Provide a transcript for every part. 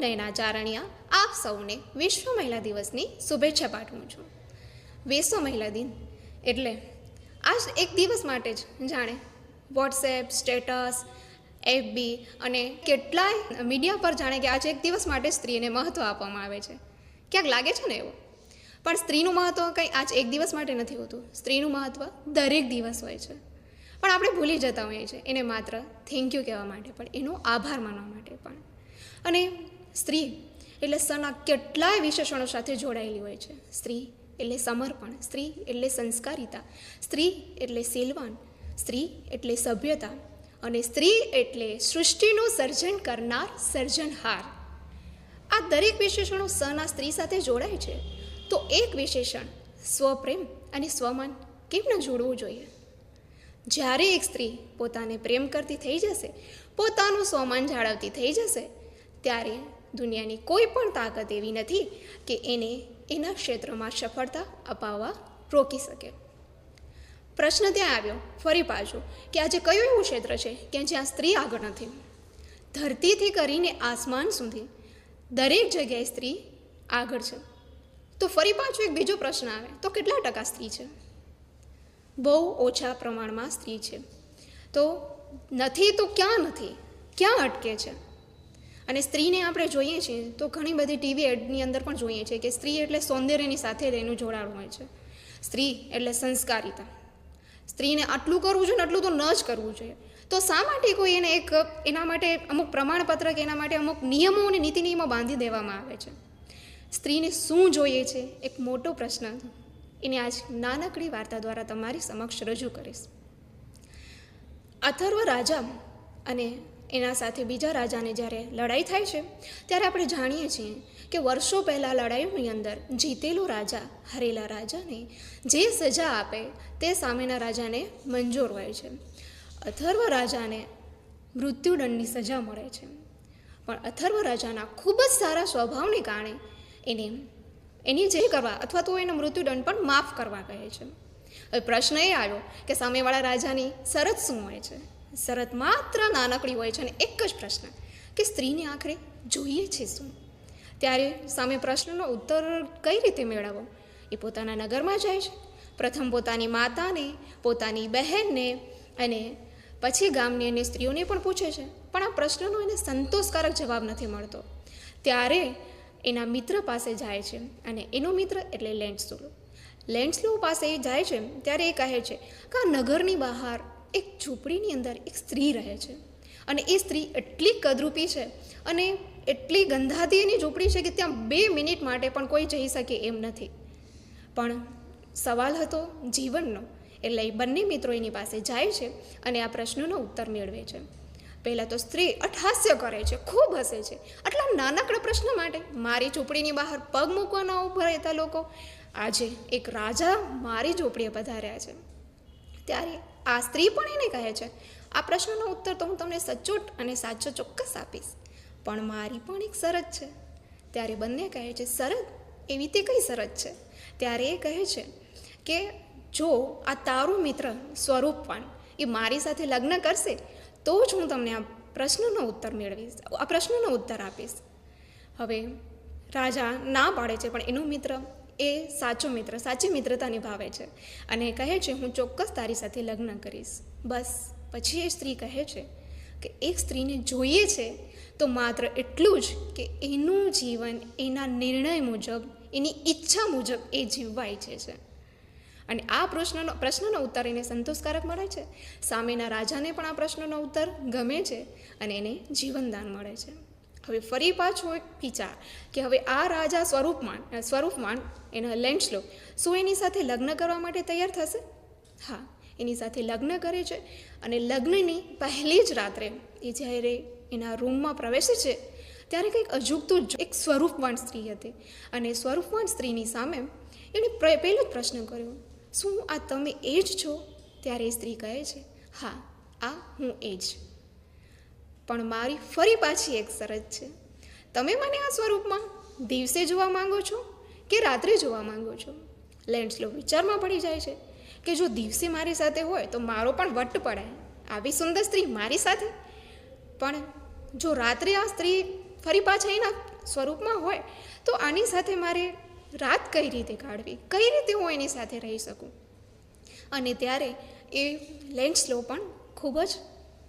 નયના ચારણિયા આપ સૌને વિશ્વ મહિલા દિવસની શુભેચ્છા પાઠવું છું. વિશ્વ મહિલા દિન એટલે આજ એક દિવસ માટે જ જાણે વોટ્સએપ સ્ટેટસ એફબી અને કેટલાય મીડિયા પર જાણે કે આજે એક દિવસ માટે સ્ત્રીને મહત્ત્વ આપવામાં આવે છે. ક્યાંક લાગે છે ને એવું? પણ સ્ત્રીનું મહત્ત્વ કંઈ આજ એક દિવસ માટે નથી હોતું. સ્ત્રીનું મહત્ત્વ દરેક દિવસ હોય છે. પણ આપણે ભૂલી જતા હોઈએ છીએ. એને માત્ર થેન્ક યુ કહેવા માટે પણ, એનો આભાર માનવા માટે પણ. અને સ્ત્રી એટલે સના કેટલાય વિશેષણો સાથે જોડાયેલી હોય છે. સ્ત્રી એટલે સમર્પણ, સ્ત્રી એટલે સંસ્કારિતા, સ્ત્રી એટલે શીલવાન સ્ત્રી એટલે સભ્યતા અને સ્ત્રી એટલે સૃષ્ટિનું સર્જન કરનાર સર્જનહાર. આ દરેક વિશેષણો સના સ્ત્રી સાથે જોડાય છે. તો એક વિશેષણ, સ્વપ્રેમ અને સ્વમાન કેમ ન જોડવું જોઈએ? જ્યારે એક સ્ત્રી પોતાને પ્રેમ કરતી થઈ જશે, પોતાનું સ્વમાન જાળવતી થઈ જશે, ત્યારે દુનિયાની કોઈ પણ તાકાત એવી નથી કે એને એના ક્ષેત્રમાં સફળતા અપાવવા રોકી શકે. પ્રશ્ન ત્યાં આવ્યો, ફરી પાછો, કે આજે કયું એવું ક્ષેત્ર છે કે જ્યાં સ્ત્રી આગળ નથી? ધરતીથી કરીને આસમાન સુધી દરેક જગ્યાએ સ્ત્રી આગળ છે. તો ફરી પાછો એક બીજો પ્રશ્ન આવે, તો કેટલા ટકા સ્ત્રી છે? બહુ ઓછા પ્રમાણમાં સ્ત્રી છે. તો નથી તો ક્યાં નથી? ક્યાં અટકે છે? અને સ્ત્રીને આપણે જોઈએ છીએ, તો ઘણી બધી ટીવી એડની અંદર પણ જોઈએ છીએ કે સ્ત્રી એટલે સૌંદર્યની સાથે એનું જોડાણ હોય છે. સ્ત્રી એટલે સંસ્કારિતા. સ્ત્રીને આટલું કરવું જોઈએ ને આટલું તો ન જ કરવું જોઈએ. તો શા માટે કોઈ એને એક, એના માટે અમુક પ્રમાણપત્ર કે એના માટે અમુક નિયમો અને નીતિ નિયમો બાંધી દેવામાં આવે છે? સ્ત્રીને શું જોઈએ છે? એક મોટો પ્રશ્ન. એને આજ નાનકડી વાર્તા દ્વારા તમારી સમક્ષ રજૂ કરીશ. અથર્વ રાજા અને એના સાથે બીજા રાજાને જ્યારે લડાઈ થાય છે, ત્યારે આપણે જાણીએ છીએ કે વર્ષો પહેલાં લડાઈની અંદર જીતેલો રાજા, હારેલા રાજાને જે સજા આપે તે સામેના રાજાને મંજૂર હોય છે. અથર્વ રાજાને મૃત્યુદંડની સજા મળે છે. પણ અથર્વ રાજાના ખૂબ જ સારા સ્વભાવને કારણે એને, એની જે કરવા અથવા તો એનો મૃત્યુદંડ પણ માફ કરવા કહે છે. હવે પ્રશ્ન એ આવ્યો કે સામેવાળા રાજાની શરત શું હોય છે? શરત માત્ર નાનકડી હોય છે અને એક જ પ્રશ્ન કે સ્ત્રીને આખરે જોઈએ છે શું? ત્યારે સામે પ્રશ્નનો ઉત્તર કઈ રીતે મેળવવો? એ પોતાના નગરમાં જાય છે. પ્રથમ પોતાની માતાને, પોતાની બહેનને અને પછી ગામની અને સ્ત્રીઓને પણ પૂછે છે. પણ આ પ્રશ્નનો એને સંતોષકારક જવાબ નથી મળતો. ત્યારે એના મિત્ર પાસે જાય છે અને એનો મિત્ર એટલે લેન્ડસ્લો લેન્ડસ્લો પાસે જાય છે ત્યારે એ કહે છે કે આ નગરની બહાર એક ઝૂંપડીની અંદર એક સ્ત્રી રહે છે. અને એ સ્ત્રી એટલી કદરૂપી છે અને એટલી ગંધાતી એની ઝૂંપડી છે કે ત્યાં બે મિનિટ માટે પણ કોઈ જઈ શકે એમ નથી. પણ સવાલ હતો જીવનનો. એટલે બંને મિત્રો એની પાસે જાય છે અને આ પ્રશ્નનો ઉત્તર મેળવે છે. પહેલાં તો સ્ત્રી અઠહાસ્ય કરે છે, ખૂબ હસે છે. આટલા નાનકડા પ્રશ્ન માટે મારી ઝૂંપડીની બહાર પગ મૂકવાના ઊભા રહેતા લોકો આજે એક રાજા મારી ઝૂંપડીએ પધાર્યા છે. ત્યારે આ સ્ત્રી પણ એને કહે છે. આ પ્રશ્નનો ઉત્તર તો હું તમને સચોટ અને સાચો ચોક્કસ આપીશ. પણ મારી પણ એક શરત છે. ત્યારે બંને કહે છે, શરત? એવી તે કઈ શરત છે? ત્યારે એ કહે છે કે, જો આ તારું મિત્ર સ્વરૂપવાન એ મારી સાથે લગ્ન કરશે, તો જ હું તમને આ પ્રશ્નનો ઉત્તર મેળવીશ, આ પ્રશ્નનો ઉત્તર આપીશ. હવે રાજા ના પાડે છે, પણ એનો મિત્ર એ સાચો મિત્ર, સાચી મિત્રતા નિભાવે છે. અને કહે છે, હું ચોક્કસ તારી સાથે લગ્ન કરીશ. બસ, પછી એ સ્ત્રી કહે છે કે, એક સ્ત્રીને જોઈએ છે, તો માત્ર એટલું જ કે એનું જીવન, એના નિર્ણય મુજબ, એની ઈચ્છા મુજબ એ જીવવા ઈચ્છે છે. અને આ પ્રશ્નનો પ્રશ્નનો ઉત્તર એને સંતોષકારક મળે છે. સામેના રાજાને પણ આ પ્રશ્નનો ઉત્તર ગમે છે અને એને જીવનદાન મળે છે. હવે ફરી પાછો એક વિચાર કે હવે આ રાજા સ્વરૂપમાન સ્વરૂપમાન એના લેન્ડસ્લો શું એની સાથે લગ્ન કરવા માટે તૈયાર થશે? હા, એની સાથે લગ્ન કરે છે અને લગ્નની પહેલી જ રાત્રે એ જ્યારે એના રૂમમાં પ્રવેશે છે, ત્યારે કંઈક અજુગતું જ એક સ્વરૂપવાન સ્ત્રી હતી અને સ્વરૂપવાન સ્ત્રીની સામે એણે પહેલો જ પ્રશ્ન કર્યો, શું આ તમે એ જ છો? ત્યારે એ સ્ત્રી કહે છે, હા, આ હું એ જ. પણ મારી ફરી પાછી એક શરત છે. તમે મને આ સ્વરૂપમાં દિવસે જોવા માંગો છો કે રાત્રે જોવા માંગો છો? લેન્ડસ્લો વિચારમાં પડી જાય છે કે જો દિવસે મારી સાથે હોય તો મારો પણ વટ પડે આવી સુંદર સ્ત્રી મારી સાથે? પણ જો રાત્રે આ સ્ત્રી ફરી પાછા એના સ્વરૂપમાં હોય તો આની સાથે મારે રાત કઈ રીતે કાઢવી? કઈ રીતે હું એની સાથે રહી શકું? અને ત્યારે એ લેન્ડ સ્લો પણ ખૂબ જ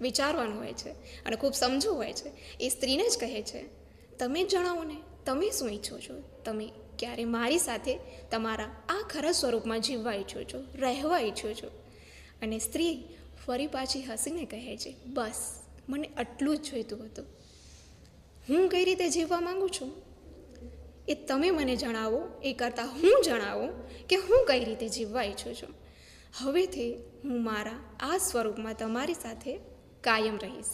વિચારવાનું હોય છે અને ખૂબ સમજવું હોય છે. એ સ્ત્રીને જ કહે છે, તમે જ જણાવો ને, તમે શું ઈચ્છો છો? તમે ક્યારે મારી સાથે તમારા આ ખરા સ્વરૂપમાં જીવવા ઈચ્છો છો? રહેવા ઈચ્છો છો? અને સ્ત્રી ફરી પાછી હસીને કહે છે, બસ, મને આટલું જ જોઈતું હતું. હું કઈ રીતે જીવવા માંગુ છું? એ તમે મને જણાવો, એ કરતાં હું જણાવું કે હું કઈ રીતે જીવવા ઈચ્છું છું? હવેથી હું મારા આ સ્વરૂપમાં તમારી સાથે કાયમ રહીશ.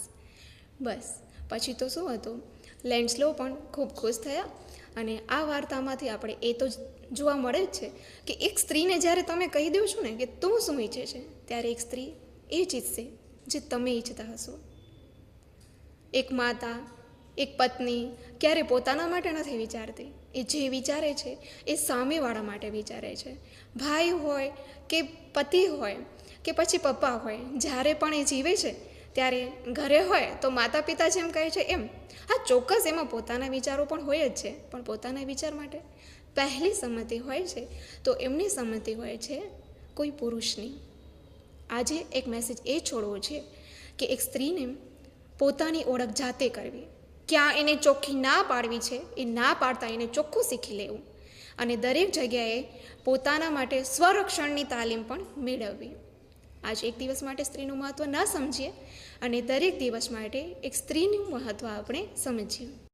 બસ, પછી તો શું હતું? લેન્ડસ્લો પણ ખૂબ ખુશ થયા અને આ વાર્તામાંથી આપણે એ તો જોવા મળે જ છે કે એક સ્ત્રીને જ્યારે તમે કહી દો છો ને કે તું શું ઈચ્છે છે? ત્યારે એક સ્ત્રી એ જ જે તમે ઈચ્છતા હશો. એક માતા, એક પત્ની ક્યારે પોતાના માટે નથી વિચારતી. એ જે વિચારે છે એ સામેવાળા માટે વિચારે છે. ભાઈ હોય કે પતિ હોય કે પછી પપ્પા હોય, જ્યારે પણ એ જીવે છે ત્યારે ઘરે હોય તો માતા પિતા જેમ કહે છે એમ. હા, ચોક્કસ એમાં પોતાના વિચારો પણ હોય જ છે, પણ પોતાના વિચાર માટે પહેલી સંમતિ હોય છે, તો એમની સંમતિ હોય છે કોઈ પુરુષની. આજે એક મેસેજ એ છોડવો છે કે એક સ્ત્રીને પોતાની ઓળખ જાતે કરવી. ક્યાં એને ચોખ્ખી ના પાડવી છે, એ ના પાડતા એને ચોખ્ખું શીખી લેવું. અને દરેક જગ્યાએ પોતાના માટે સ્વરક્ષણની તાલીમ પણ મેળવવી. આજે એક દિવસ માટે સ્ત્રીનું મહત્ત્વ ન સમજીએ અને દરેક દિવસ માટે એક સ્ત્રીનું મહત્ત્વ આપણે સમજીએ.